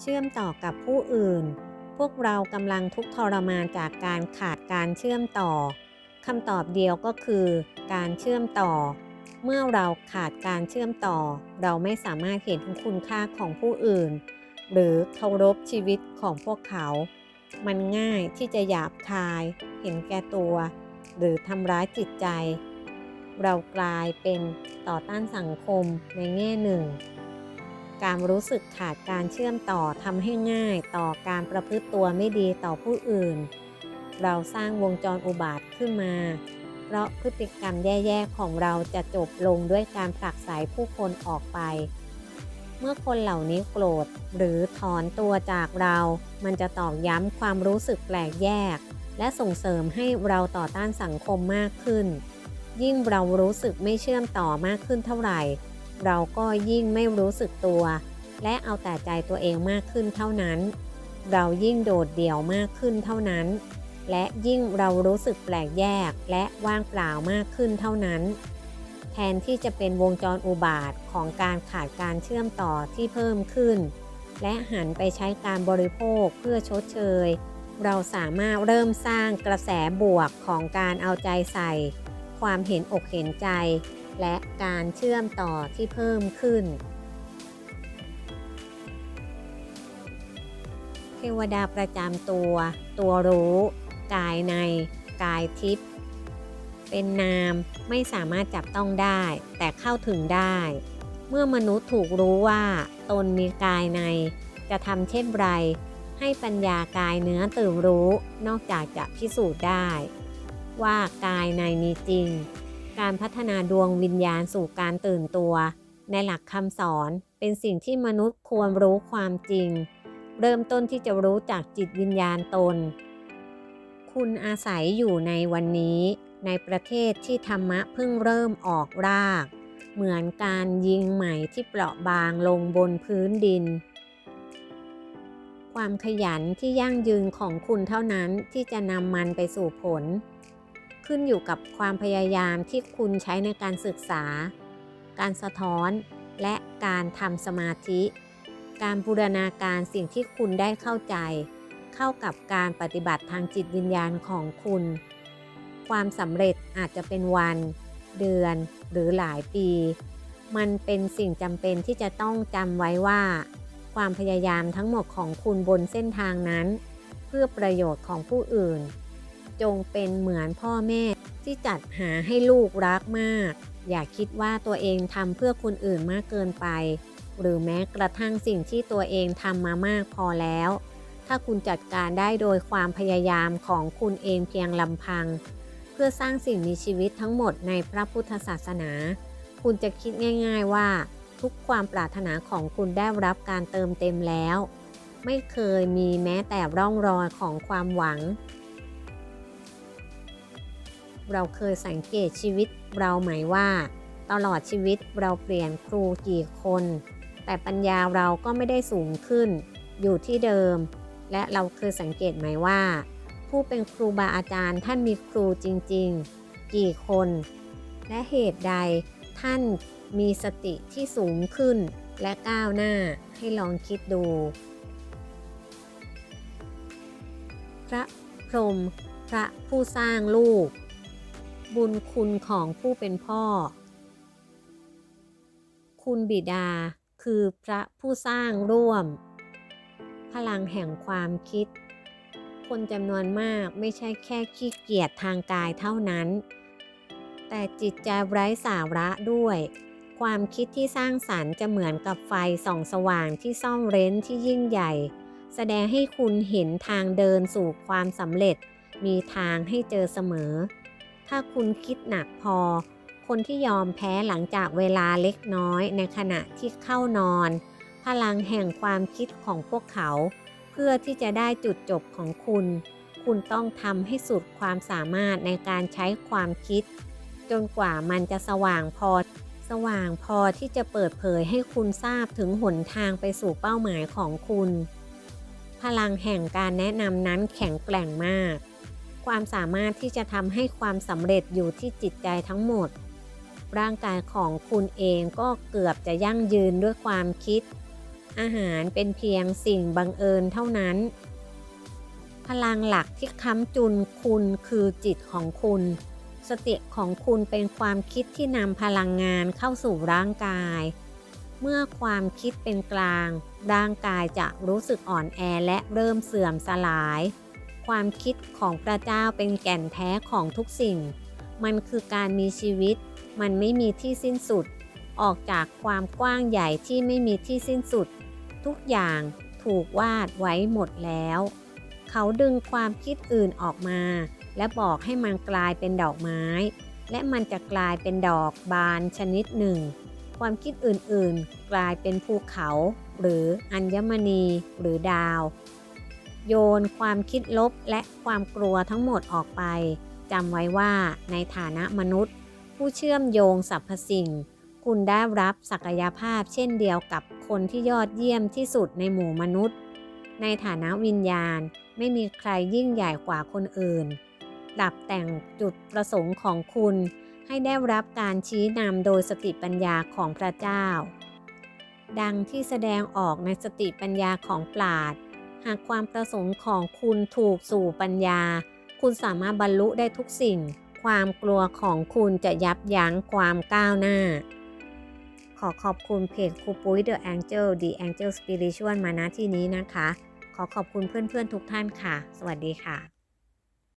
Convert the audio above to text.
เชื่อมต่อกับผู้อื่น พวกเรากำลังทุกทรมานจากการขาดการเชื่อมต่อคำตอบเดียวก็คือการเชื่อมต่อ เมื่อเราขาดการเชื่อมต่อ เราไม่สามารถเห็นคุณค่าของผู้อื่น หรือเคารพชีวิตของพวกเขา มันง่ายที่จะหยาบคาย เห็นแก่ตัว หรือทำร้ายจิตใจ เรากลายเป็นต่อต้านสังคมในแง่หนึ่ง การรู้สึกขาดการเชื่อมต่อทำให้ง่ายต่อการประพฤติตัวไม่ดีต่อผู้อื่น เราสร้างวงจรอุบาทขึ้นมา เพราะพฤติกรรมแย่ๆของเราจะจบลงด้วยการผลักไสผู้คนออกไป เมื่อคนเหล่านี้โกรธหรือถอนตัวจากเรา มันจะตอกย้ำความรู้สึกแปลกแยก และส่งเสริมให้เราต่อต้านสังคมมากขึ้น ยิ่งเรารู้สึกไม่เชื่อมต่อมากขึ้นเท่าไหร่ เราก็ยิ่งไม่รู้สึกตัว และเอาแต่ใจตัวเองมากขึ้นเท่านั้น เรายิ่งโดดเดี่ยวมากขึ้นเท่านั้น และยิ่งเรารู้สึกแปลกแยกและว่างเปล่ามากขึ้นเท่านั้น แทนที่จะเป็นวงจรอุบาทของการขาดการเชื่อมต่อที่เพิ่มขึ้น และหันไปใช้การบริโภคเพื่อชดเชย เราสามารถเริ่มสร้างกระแสบวกของการเอาใจใส่ ความเห็นอกเห็นใจ และการเชื่อมต่อที่เพิ่มขึ้น เทวดาประจำตัว ตัวรู้ กายใน กายทิพย์เป็นนามไม่สามารถจับต้องได้ แต่เข้าถึงได้ เมื่อมนุษย์ถูกรู้ว่าตนมีกายใน จะทำเช่นไร ให้ปัญญากายเนื้อตื่นรู้ นอกจากจะพิสูจน์ได้ ว่ากายในมีจริง การพัฒนาดวงวิญญาณสู่การตื่นตัว ในหลักคำสอนเป็นสิ่งที่มนุษย์ควรรู้ความจริง เริ่มต้นที่จะรู้จากจิตวิญญาณตน คุณอาศัยอยู่ในวันนี้ ในประเทศที่ธรรมะเพิ่งเริ่มออกราก เหมือนการยิงใหม่ที่เปราะบางลงบนพื้นดิน ความขยันที่ยั่งยืนของคุณเท่านั้นที่จะนำมันไปสู่ผล ขึ้นอยู่กับความพยายามที่คุณใช้ในการศึกษา การสะท้อน และการทำสมาธิ การบูรณาการสิ่งที่คุณได้เข้าใจ เข้ากับการปฏิบัติทางจิตวิญญาณของคุณ ความสำเร็จอาจจะเป็นวัน เดือนหรือหลายปี มันเป็นสิ่งจำเป็นที่จะต้องจำไว้ว่า ความพยายามทั้งหมดของคุณบนเส้นทางนั้น เพื่อประโยชน์ของผู้อื่น จงเป็นเหมือนพ่อแม่ที่จัดหาให้ลูกรักมาก อย่าคิดว่าตัวเองทำเพื่อคนอื่นมากเกินไป หรือแม้กระทั่งสิ่งที่ตัวเองทำมามากพอแล้ว ถ้าคุณจัดการได้โดยความพยายามของคุณเองเพียงลำพัง เพื่อสร้างสิ่งมีชีวิตทั้งหมดในพระพุทธศาสนา คุณจะคิดง่ายๆว่าทุกความปรารถนาของคุณได้รับการเติมเต็มแล้ว ไม่เคยมีแม้แต่ร่องรอยของความหวัง เราเคยสังเกตชีวิตเราไหมว่า ตลอดชีวิตเราเปลี่ยนครูกี่คน แต่ปัญญาเราก็ไม่ได้สูงขึ้น อยู่ที่เดิม และเราเคยสังเกตไหมว่า ผู้เป็นครูบาอาจารย์ท่านมีครูจริง ๆ กี่คน และเหตุใดท่านมีสติที่สูงขึ้นและก้าวหน้าให้ลองคิดดู พระพรหมพระผู้สร้างลูก บุญคุณของผู้เป็นพ่อ คุณบิดาคือพระผู้สร้างร่วม พลังแห่งความคิด คนจำนวนมากไม่ใช่แค่ขี้เกียจทางกายเท่านั้น แต่จิตใจไร้สาระด้วย ความคิดที่สร้างสรรค์จะเหมือนกับไฟส่องสว่างที่ซ่อนเร้นที่ยิ่งใหญ่ แสดงให้คุณเห็นทางเดินสู่ความสำเร็จ มีทางให้เจอเสมอ ถ้าคุณคิดหนักพอ คนที่ยอมแพ้หลังจากเวลาเล็กน้อยในขณะที่เข้านอน พลังแห่งความคิดของพวกเขา เพื่อที่จะได้จุดจบของคุณ คุณต้องทำให้สุดความสามารถในการใช้ความคิด จนกว่ามันจะสว่างพอ สว่างพอที่จะเปิดเผยให้คุณทราบถึงหนทางไปสู่เป้าหมายของคุณ พลังแห่งการแนะนำนั้นแข็งแกร่งมาก ความสามารถที่จะทำให้ความสำเร็จอยู่ที่จิตใจทั้งหมด ร่างกายของคุณเองก็เกือบจะยั่งยืนด้วยความคิด อาหารเป็นเพียงสิ่งบังเอิญเท่านั้น พลังหลักที่ค้ำจุนคุณคือจิตของคุณ สติของคุณเป็นความคิดที่นำพลังงานเข้าสู่ร่างกาย เมื่อความคิดเป็นกลาง ร่างกายจะรู้สึกอ่อนแอและเริ่มเสื่อมสลาย ความคิดของพระเจ้าเป็นแก่นแท้ของทุกสิ่ง มันคือการมีชีวิต มันไม่มีที่สิ้นสุด ออกจากความกว้างใหญ่ที่ไม่มีที่สิ้นสุด ทุกอย่างถูกวาดไว้หมดแล้ว เขาดึงความคิดอื่นออกมา และบอกให้มันกลายเป็นดอกไม้ และมันจะกลายเป็นดอกบานชนิดหนึ่ง ความคิดอื่นๆ กลายเป็นภูเขา หรืออัญมณีหรือดาว โยนความคิดลบและความกลัวทั้งหมดออกไปจำไว้ว่าในฐานะมนุษย์ ผู้เชื่อมโยงสรรพสิ่ง คุณได้รับศักยภาพเช่นเดียวกับคนที่ยอดเยี่ยมที่สุดในหมู่มนุษย์ ในฐานะวิญญาณไม่มีใครยิ่งใหญ่กว่าคนอื่นปรับแต่งจุดประสงค์ของคุณให้ได้รับการชี้นำโดยสติปัญญาของพระเจ้า ดังที่แสดงออกในสติปัญญาของปราด หากความประสงค์ของคุณถูกสู่ปัญญา คุณสามารถบรรลุได้ทุกสิ่ง ความกลัวของคุณจะยับยั้งความก้าวหน้า ขอขอบคุณเพจครูปุ้ย The Angel The Angel Spiritual มาณที่นี้นะคะ ขอขอบคุณเพื่อนๆทุกท่านค่ะ สวัสดีค่ะ